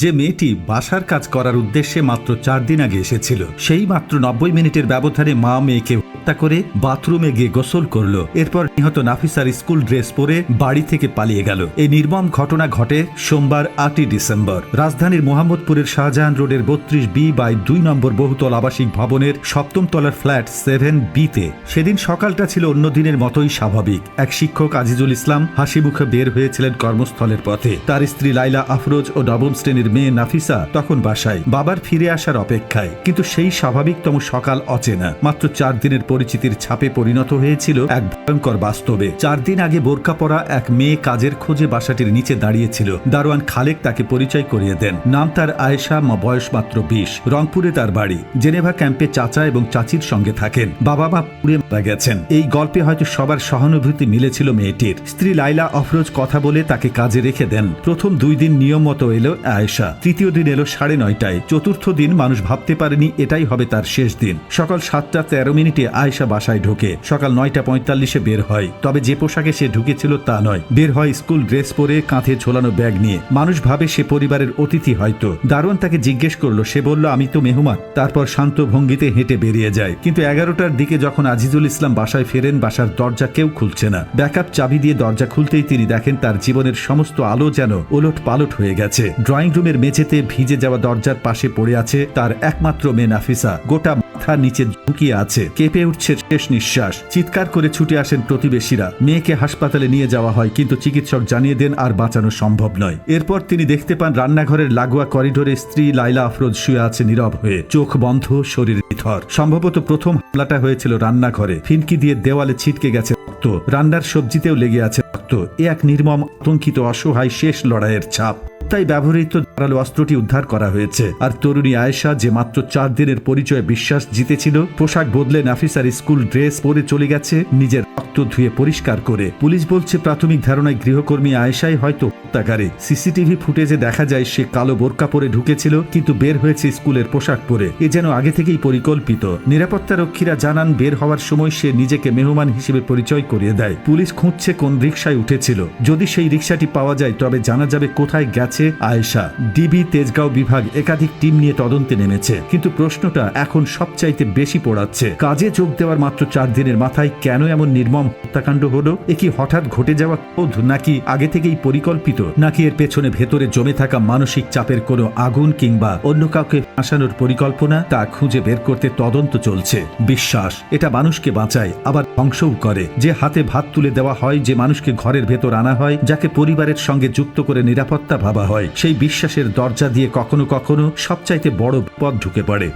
যে মেয়েটি বাসার কাজ করার উদ্দেশ্যে মাত্র চার দিন আগে এসেছিল, সেই মাত্র নব্বই মিনিটের ব্যবধানে মা মেয়েকে হত্যা করে বাথরুমে গিয়ে গোসল করল। এরপর নিহত নাফিসার স্কুল ড্রেস পরে বাড়ি থেকে পালিয়ে গেল। এই নির্মম ঘটনা ঘটে সোমবার আটই ডিসেম্বর। রাজধানীর মোহাম্মদপুরের শাহজাহান রোডের বত্রিশ বি বাই দুই নম্বর বহুতল আবাসিক ভবনের সপ্তম তলার ফ্ল্যাট সেভেন বিতে সেদিন সকালটা ছিল অন্য দিনের মতোই স্বাভাবিক। এক শিক্ষক আজিজুল ইসলাম হাসি মুখে বের হয়েছিলেন কর্মস্থলের পথে। তার স্ত্রী লাইলা আফরোজ ও নবম শ্রেণির মেয়ে নাফিসা তখন বাসায়, বাবার ফিরে আসার অপেক্ষায়। কিন্তু সেই স্বাভাবিকতম সকাল অচেনা। মাত্র চার দিনের পরিচিতির ছাপে পরিণত হয়েছিল এক ভয়ঙ্কর বাস্তবে। চার দিন আগে বোরকা পরা এক মেয়ে কাজের খোঁজে বাসাটির নিচে দাঁড়িয়েছিল। দারোয়ান খালেক তাকে পরিচয় করিয়ে দেন। নাম তার আয়েশা, মা বয়স মাত্র বিশ। রংপুরে তার বাড়ি। জেনেভা ক্যাম্পে চাচা এবং চাচির সঙ্গে থাকেন। বাবা মা পুড়ে মারা গেছেন। এই গল্পে হয়তো সবার সহানুভূতি মিলেছিল মেয়েটির। স্ত্রী লাইলা অফরোজ কথা বলে তাকে কাজে রেখে দেন। প্রথম দুই দিন নিয়ম মতো এলো আয়েশা। তৃতীয় দিন এলো সাড়ে নয়টায়। চতুর্থ দিন মানুষ ভাবতে পারেনি এটাই হবে তার শেষ দিন। সকাল সাতটা তেরো মিনিটে আয়েশা বাসায় ঢোকে। সকাল নয়টা পঁয়তাল্লিশে বের হয়। তবে যে পোশাকে সে ঢুকেছিল তা নয়। বের হয় স্কুল ড্রেস পরে কাঁধে ঝোলানো ব্যাগ নিয়ে। মানুষ ভাবে সে পরিবারের অতিথি হয়তো। দারোয়ান তাকে জিজ্ঞেস করল, সে বলল, আমি তো মেহমান। তারপর শান্ত ভঙ্গিতে হেঁটে বেরিয়ে যায়। কিন্তু এগারোটার দিকে যখন আজিজুল ইসলাম বাসায় ফেরেন, বাসার দরজা কেউ খুলছে না। ব্যাকআপ চাবি দিয়ে দরজা খুলতেই তিনি দেখেন তার জীবনের সমস্ত আলো যেন ওলট পালট হয়ে গেছে। ড্রয়িং রুমের মেঝেতে ভিজে যাওয়া দরজার পাশে পড়ে আছে তার একমাত্র মেয়ে নাফিসা। গোটা মাথার নিচে ঝুঁকিয়ে আছে। কেঁপে উঠছে শেষ নিঃশ্বাস। চিৎকার করে ছুটে আসেন প্রতিবেশীরা। মেয়েকে হাসপাতালে নিয়ে যাওয়া হয়, কিন্তু চিকিৎসক জানিয়ে দেন, আর বাঁচানো সম্ভব নয়। এরপর তিনি দেখতে পান, রান্নাঘরের লাগোয়া করিডোরে স্ত্রী লাইলা আফরোজ শুয়ে আছে নীরব হয়ে। চোখ বন্ধ, শরীর নিথর। সম্ভবত প্রথম হামলাটা হয়েছিল রান্নাঘরে। ফিনকি দিয়ে দেওয়ালে ছিটকে গেছে রক্ত। রান্নার সবজিতেও লেগে আছে রক্ত। এ এক নির্মম, আতঙ্কিত, অসহায় শেষ লড়াইয়ের ছাপ। তাই ব্যবহৃত ধারালো অস্ত্রটি উদ্ধার করা হয়েছে। আর তরুণী আয়েশা যে মাত্র চার দিনের পরিচয়ে বিশ্বাস জিতেছিল, পোশাক বদলে নাফিসার স্কুল ড্রেস পরে চলে গেছে, নিজের রক্ত ধুয়ে পরিষ্কার করে। পুলিশ বলছে, প্রাথমিক ধারণায় গৃহকর্মী আয়েশাই হয়তো হত্যাকারী। সিসিটিভি ফুটেজে দেখা যায়, সে কালো বোরকা পরে ঢুকেছিল, কিন্তু বের হয়েছে স্কুলের পোশাক পরে। এ যেন আগে থেকেই পরিকল্পিত। নিরাপত্তা রক্ষীরা জানান, বের হওয়ার সময় সে নিজেকে মেহমান হিসেবে পরিচয় করিয়ে দেয়। পুলিশ খুঁজছে কোন রিক্সায় উঠেছিল। যদি সেই রিক্সাটি পাওয়া যায়, তবে জানা যাবে কোথায় গেছে আয়েশা। ডিবি তেজগাঁও বিভাগ একাধিক টিম নিয়ে তদন্তে নেমেছে। কিন্তু প্রশ্নটা এখন সবচাইতে বেশি পড়াচ্ছে। কাজে যোগ দেওয়ার মাত্র চার দিনের মাথায় কেন এমন নির্মম হত্যাকাণ্ড হলো? এ কি হঠাৎ ঘটে যাওয়া ক্রোধ নাকি আগে থেকেই পরিকল্পিত? নাকি এর পেছনে ভেতরে জমে থাকা মানসিক চাপের কোনো আগুন কিংবা অন্য কাউকে ফাঁসানোর পরিকল্পনা? তা খুঁজে বের করতে তদন্ত চলছে। বিশ্বাস, এটা মানুষকে বাঁচায়, আবার ধ্বংসও করে। যে হাতে ভাত তুলে দেওয়া হয়, যে মানুষকে ঘরের ভেতর আনা হয়, যাকে পরিবারের সঙ্গে যুক্ত করে নিরাপত্তা ভাবা হয়, সেই বিশ্বাসের দরজা দিয়ে কখনো কখনো সবচাইতে বড় পথ ঢুকে পড়ে।